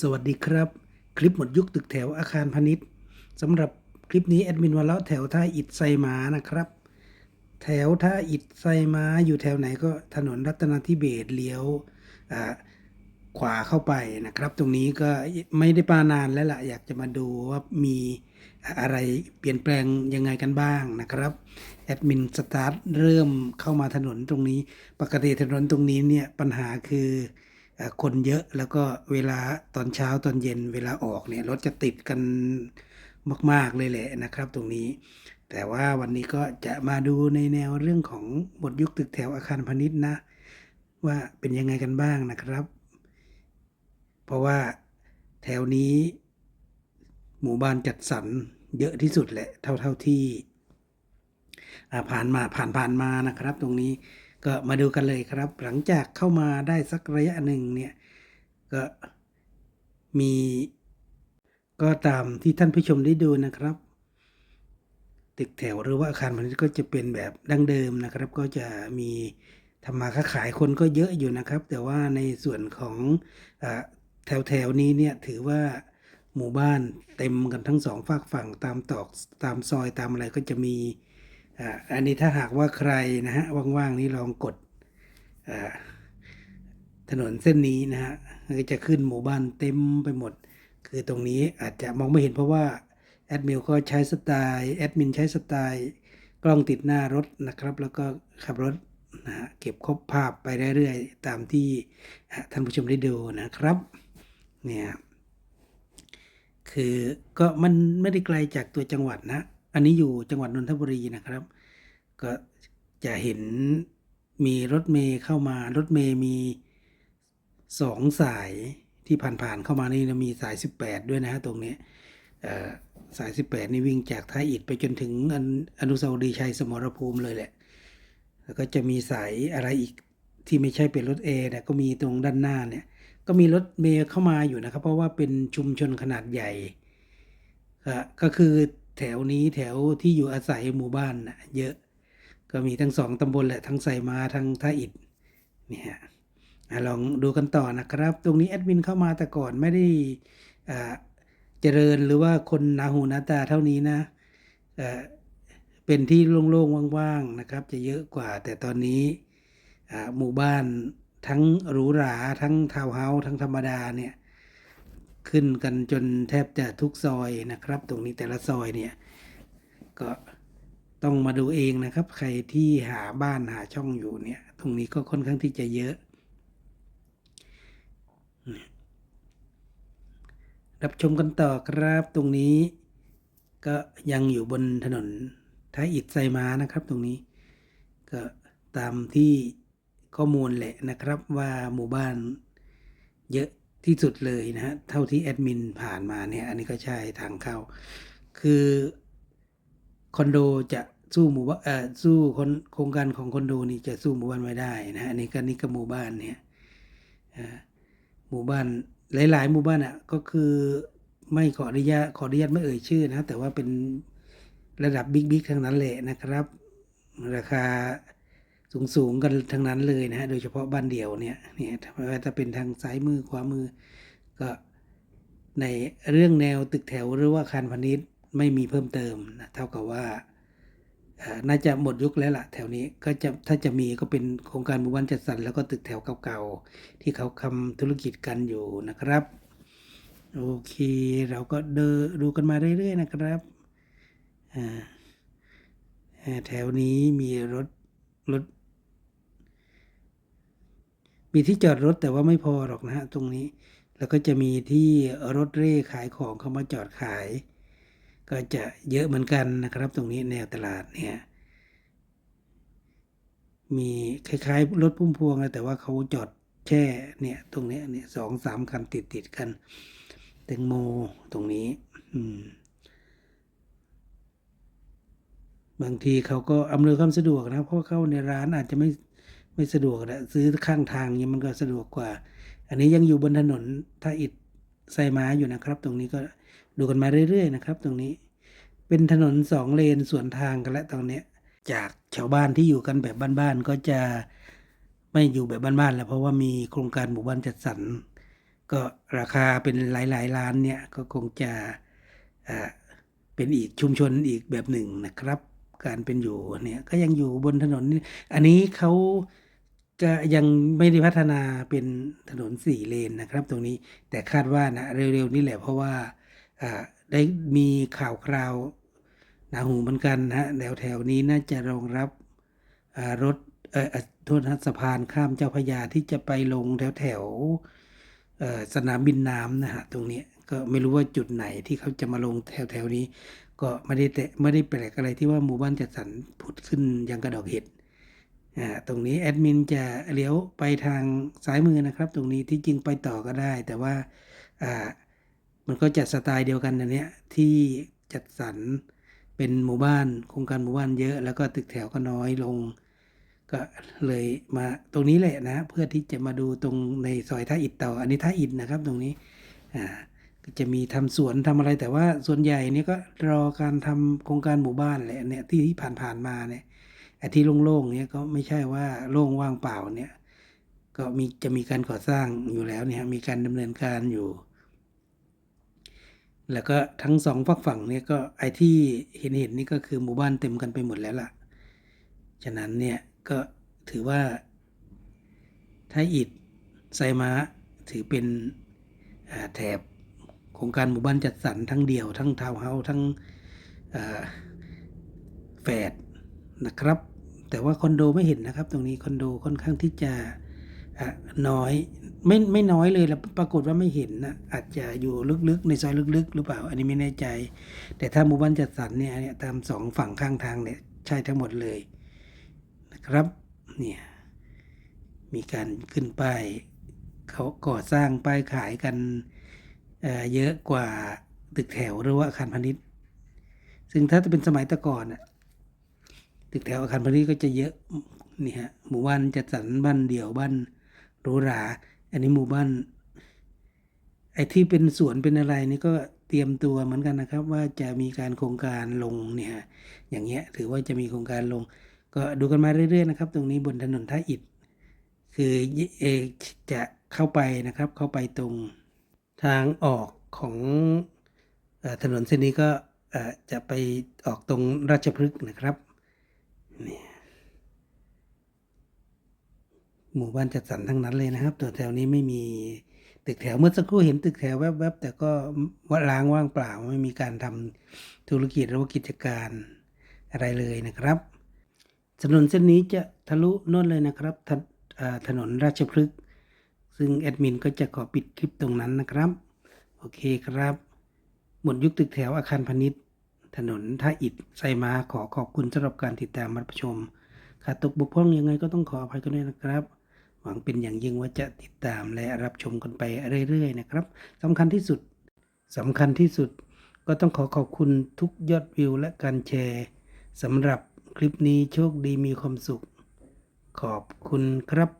สวัสดีครับ คลิปหมดยุคตึกแถวอาคารพาณิชย์สำหรับคลิปนี้แอดมินวันแล้วแถวท่าอิฐไซมานะครับ แถวท่าอิฐไซม้าอยู่แถวไหนก็ถนนรัตนทิเบศเลี้ยวขวาเข้าไปนะครับ ตรงนี้ก็ไม่ได้ปานานแล้วล่ะอยากจะมาดูว่ามีอะไรเปลี่ยนแปลงยังไงกันบ้างนะครับแอดมินสตาร์ทเริ่มเข้ามาถนนตรงนี้ ปกติถนนตรงนี้เนี่ยปัญหาคือ คนเยอะแล้วก็เวลาตอนเช้าตอนเย็นเวลาออกเนี่ยรถจะติดกันมาก ๆ เลยแหละนะครับ ตรงนี้ แต่ว่าวันนี้ก็จะมาดูในแนวเรื่องของบทยุคตึกแถวอาคารพาณิชย์นะ ว่าเป็นยังไงกันบ้างนะครับ เพราะว่าแถวนี้ หมู่บ้านจัดสรรเยอะที่สุดแหละ เท่าเท่าที่ผ่านมาผ่านผ่านมานะครับ ตรงนี้ ก็มาดูกันเลยครับ หลังจากเข้ามาได้สักระยะหนึ่งเนี่ย ก็มี ก็ตามที่ท่านผู้ชมได้ดูนะครับ ตึกแถวหรือว่าอาคารพาณิชย์ก็จะเป็นแบบดั้งเดิมนะครับ ก็จะมีทำมาค้าขายคนก็เยอะอยู่นะครับ แต่ว่าในส่วนของอแถวแถวๆนี้เนี่ยถือว่าหมู่บ้านเต็มกันทั้งสองฝากฝั่งตามตอกตามซอยตามอะไรก็จะมี อันนี้ถ้าหากว่าใครนะฮะว่างๆนี้ลองกดถนนเส้นนี้นะฮะก็จะขึ้นหมู่บ้านเต็มไปหมด คือตรงนี้อาจจะมองไม่เห็นเพราะว่าแอดมินก็ใช้สไตล์แอดมินใช้สไตล์กล้องติดหน้ารถนะครับ แล้วก็ขับรถนะฮะเก็บครบภาพไปเรื่อยๆตามที่ท่านผู้ชมได้ดูนะครับเนี่ยคือก็มันไม่ได้ไกลจากตัวจังหวัดนะ อันนี้อยู่จังหวัดนนทบุรีนะครับ ก็จะเห็นมีรถเมย์เข้ามารถเมย์มีสองสายที่ผ่านๆเข้ามานี่นะมีสาย 18 ด้วยนะฮะตรงนี้สาย 18 นี่วิ่งจากท่าอิฐไปจนถึงอนอนุสาวรีย์ชัยสมรภูมิเลยแหละ แล้วก็จะมีสายอะไรอีกที่ไม่ใช่เป็นรถเอนะก็มีตรงด้านหน้าเนี่ยก็มีรถเมย์เข้ามาอยู่นะครับ เพราะว่าเป็นชุมชนขนาดใหญ่ก็คือ แถวนี้แถวที่อยู่อาศัยหมู่บ้านนะเยอะ ก็มีทั้งสองตำบลแหละทั้งไซมาทั้งท่าอิฐเนี่ยลองดูกันต่อนะครับ ตรงนี้แอดมินเข้ามาแต่ก่อนไม่ได้เจริญหรือว่าคนนาหูนาตาเท่านี้นะเป็นที่โล่งๆว่างๆนะครับ จะเยอะกว่า แต่ตอนนี้หมู่บ้านทั้งหรูหราทั้งทาวน์เฮาส์ทั้งธรรมดาเนี่ย ขึ้นกันจนแทบจะทุกซอยนะครับ ตรงนี้แต่ละซอยเนี่ย ก็ต้องมาดูเองนะครับ ใครที่หาบ้านหาช่องอยู่เนี่ย ตรงนี้ก็ค่อนข้างที่จะเยอะ รับชมกันต่อครับตรงนี้ ก็ยังอยู่บนถนนท้ายอิฐไซมานะครับ ตรงนี้ ก็ตามที่ข้อมูลแหละนะครับว่าหมู่บ้านเยอะ ที่สุดเลยนะฮะเท่าที่แอดมินผ่านมาเนี่ย อันนี้ก็ใช่ทางเข้า คือคอนโดจะสู้หมู่บ้านเอ่อสู้คนโครงการของคอนโดนี่จะสู้หมู่บ้านไม่ได้นะฮะอันนี้ก็นี่ก็หมู่บ้านเนี่ยหมู่บ้านหลาย ๆ หมู่บ้านอะก็คือไม่ขออนุญาตขออนุญาตไม่เอ่ยชื่อนะแต่ว่าเป็นระดับบิ๊กๆทั้งนั้นแหละนะครับ ราคา สูงๆกันทั้งนั้นเลยนะฮะโดยเฉพาะบ้านเดี่ยวเนี่ยเนี่ยถ้าว่าถ้าเป็นทางซ้ายมือขวามือ ก็ในเรื่องแนวตึกแถวหรือว่าอาคารพาณิชย์ไม่มีเพิ่มเติมนะเท่ากับว่าน่าจะหมดยุคแล้วล่ะแถวนี้ก็จะถ้าจะมีก็เป็นโครงการหมู่บ้านจัดสรรแล้วก็ตึกแถวเก่าๆที่เขาทำธุรกิจกันอยู่นะครับ โอเค เราก็เดินดูกันมาเรื่อยๆนะครับอ่าแถวนี้มีรถรถ มีที่จอดรถแต่ว่าไม่พอหรอกนะฮะตรงนี้ แล้วก็จะมีที่รถเร่ขายของเขามาจอดขาย ก็จะเยอะเหมือนกันนะครับ ตรงนี้แนวตลาดเนี่ยมีคล้ายๆรถพุ่มพวงนะแต่ว่าเขาจอดแช่เนี่ยตรงนี้เนี่ยสองสามคันติดติดๆกันแตงโมตรงนี้ อืม บางทีเขาก็อำนวยความสะดวกนะเพราะเข้าในร้านอาจจะไม่ ไม่สะดวกนะซื้อข้างทางเนี่ยมันก็สะดวกกว่า อันนี้ยังอยู่บนถนนท่าอิฐไซม้าอยู่นะครับ ตรงนี้ก็ดูกันมาเรื่อยๆนะครับ ตรงนี้เป็นถนนสองเลนสวนทางกันแล้วตรงเนี้ยจากชาวบ้านที่อยู่กันแบบบ้านๆก็จะไม่อยู่แบบบ้านๆแล้วเพราะว่ามีโครงการหมู่บ้านจัดสรรก็ราคาเป็นหลายๆล้านเนี่ยก็คงจะอ่าเป็นอีกชุมชนอีกแบบหนึ่งนะครับ การเป็นอยู่เนี่ยก็ยังอยู่บนถนนอันนี้เขา ก็ยังไม่ได้พัฒนาเป็นถนนสี่เลนนะครับ ตรงนี้แต่คาดว่านะเร็วๆนี่แหละเพราะว่าได้มีข่าวคราวหนาหูเหมือนกันนะแถวแถวๆนี้น่าจะรองรับรถเออเอ่อโทษนะสะพานข้ามเจ้าพยาที่จะไปลงแถวแถวๆสนามบินน้ำนะฮะตรงนี้ก็ไม่รู้ว่าจุดไหนที่เขาจะมาลงแถวแถวๆนี้ ก็ไม่ได้แต่ไม่ได้แปลกอะไรที่ว่าหมู่บ้านจัดสรรผุดขึ้นยังกระดอกเห็ด ตรงนี้แอดมินจะเลี้ยวไปทางซ้ายมือนะครับ ตรงนี้ที่จริงไปต่อก็ได้ แต่ว่ามันก็จะสไตล์เดียวกันนะเนี้ยที่จัดสรรเป็นหมู่บ้านโครงการหมู่บ้านเยอะ แล้วก็ตึกแถวก็น้อยลง ก็เลยมาตรงนี้แหละนะ เพื่อที่จะมาดูตรงในซอยท่าอิฐต่อ อันนี้ท่าอิฐนะครับ ตรงนี้อ่าจะมีทำสวนทำอะไรแต่ว่าส่วนใหญ่นี่ก็รอการทำโครงการหมู่บ้านแหละเนี่ยที่ผ่านๆมาเนี่ย อ้ที่โล่งๆเนี่ยก็ไม่ใช่ว่าโล่งว่างเปล่าเนี่ย ก็มีจะมีการก่อสร้างอยู่แล้วเนี่ยมีการดำเนินการอยู่ แล้วก็ทั้งสองฝักฝั่งเนี่ยก็ไอ้ที่เห็นเห็นนี่ก็คือหมู่บ้านเต็มกันไปหมดแล้วล่ะ ฉะนั้นเนี่ยก็ถือว่า ถ้าอิฐไซมาถือเป็นแถบโครงการหมู่บ้านจัดสรรทั้งเดี่ยว ทั้งทาวน์เฮาส์ทั้งแฝด นะครับ แต่ว่าคอนโดไม่เห็นนะครับ ตรงนี้คอนโดค่อนข้างที่จะน้อยไม่ไม่น้อยเลยแล้วปรากฏว่าไม่เห็นนะอาจจะอยู่ลึกๆ ในซอยลึกๆ หรือเปล่า อันนี้ไม่แน่ใจ แต่ถ้าหมู่บ้านจัดสรรเนี่ยเนี่ยตามสองฝั่งข้างทางเนี่ยใช่ทั้งหมดเลยนะครับเนี่ยมีการขึ้นป้ายเขาก่อสร้างป้ายขายกันเเยอะกว่าตึกแถวหรือว่าอาคารพาณิชย์ ซึ่งถ้าจะเป็นสมัยตะก่อนน่ะ ตึกแถวอาคารพาณิชย์ก็จะเยอะนี่ฮะหมู่บ้านจัดสรรบ้านเดี่ยวบ้านหรูหรา อันนี้หมู่บ้าน ไอ้ที่เป็นสวนเป็นอะไรนี่ก็เตรียมตัวเหมือนกันนะครับ ว่าจะมีการโครงการลงเนี่ยอย่างเงี้ยถือว่าจะมีโครงการลง ก็ดูกันมาเรื่อยๆนะครับ ตรงนี้บนถนนท่าอิฐคือเอจะเข้าไปนะครับ เข้าไปตรงทางออกของอถนนเส้นนี้ก็จะไปออกตรงราชพฤกษ์นะครับ นี่หมู่บ้านจัดสรรทั้งนั้นเลยนะครับตัวแถวนี้ไม่มีตึกแถวเมื่อสักครู่เห็นตึกแถวแวบๆแต่ก็ว่าล้างว่างเปล่าไม่มีการทำธุรกิจหรือว่ากิจการอะไรเลยนะครับถนนเส้นนี้จะทะลุน่นเลยนะครับถถนนราชพฤกษ์ซึ่งแอดมินก็จะขอปิดคลิปตรงนั้นนะครับ โอเคครับ หมดยุคตึกแถวอาคารพาณิชย์ ถนนท่าอิฐไซมาขอขอบคุณสำหรับการติดตามรับชม ขาดตกบกพร่องยังไงก็ต้องขออภัยกันด้วยนะครับ หวังเป็นอย่างยิ่งว่าจะติดตามและรับชมกันไปเรื่อยๆนะครับสำคัญที่สุดสำคัญที่สุดก็ต้องขอขอบคุณทุกยอดวิวและการแชร์สำหรับคลิปนี้โชคดีมีความสุข ขอบคุณครับ